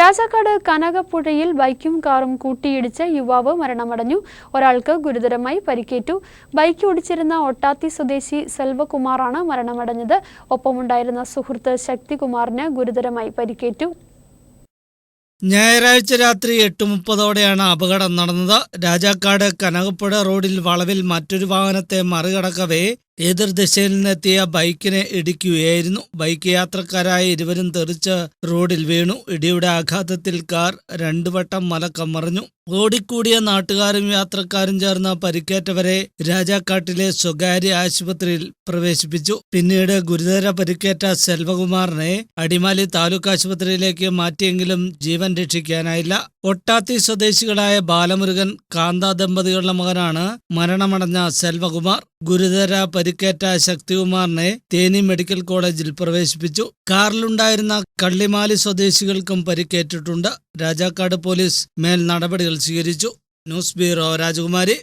രാജാക്കാട് കനകപ്പുഴയിൽ ബൈക്കും കാറും കൂട്ടിയിടിച്ച് യുവാവ് മരണമടഞ്ഞു. ഒരാൾക്ക് ഗുരുതരമായി പരിക്കേറ്റു. ബൈക്ക് ഓടിച്ചിരുന്ന ഒട്ടാത്തി സ്വദേശി സെൽവകുമാറാണ് മരണമടഞ്ഞത്. ഒപ്പമുണ്ടായിരുന്ന സുഹൃത്ത് ശക്തികുമാറിന് ഗുരുതരമായി പരിക്കേറ്റു. ഞായറാഴ്ച രാത്രി എട്ട് മുപ്പതോടെയാണ് അപകടം നടന്നത്. രാജാക്കാട് കനകപ്പുഴ റോഡിൽ വളവിൽ മറ്റൊരു വാഹനത്തെ മറികടക്കവേ എതിർദിശയിൽ നിന്നെത്തിയ ബൈക്കിനെ ഇടിക്കുകയായിരുന്നു. ബൈക്ക് യാത്രക്കാരായ ഇരുവരും തെറിച്ച് റോഡിൽ വീണു. ഇടിയുടെ ആഘാതത്തിൽ കാർ രണ്ടു വട്ടം മലക്കമറിഞ്ഞു. ഓടിക്കൂടിയ നാട്ടുകാരും യാത്രക്കാരും ചേർന്ന പരിക്കേറ്റവരെ രാജാക്കാട്ടിലെ സ്വകാര്യ ആശുപത്രിയിൽ പ്രവേശിപ്പിച്ചു. പിന്നീട് ഗുരുതര പരിക്കേറ്റ സെൽവകുമാറിനെ അടിമാലി താലൂക്ക് ആശുപത്രിയിലേക്ക് മാറ്റിയെങ്കിലും ജീവൻ രക്ഷിക്കാനായില്ല. ഒട്ടാത്തി സ്വദേശികളായ ബാലമുരുകൻ കാന്ത ദമ്പതികളുടെ മകനാണ് മരണമടഞ്ഞ സെൽവകുമാർ. ഗുരുതര പരിക്കേറ്റ ശക്തികുമാറിനെ തേനി മെഡിക്കൽ കോളേജിൽ പ്രവേശിപ്പിച്ചു. കാറിലുണ്ടായിരുന്ന കള്ളിമാലി സ്വദേശികൾക്കും പരിക്കേറ്റിട്ടുണ്ട്. രാജാക്കാട് പോലീസ് മേൽ നടപടികൾ സ്വീകരിച്ചു. ന്യൂസ് ബ്യൂറോ രാജകുമാരി.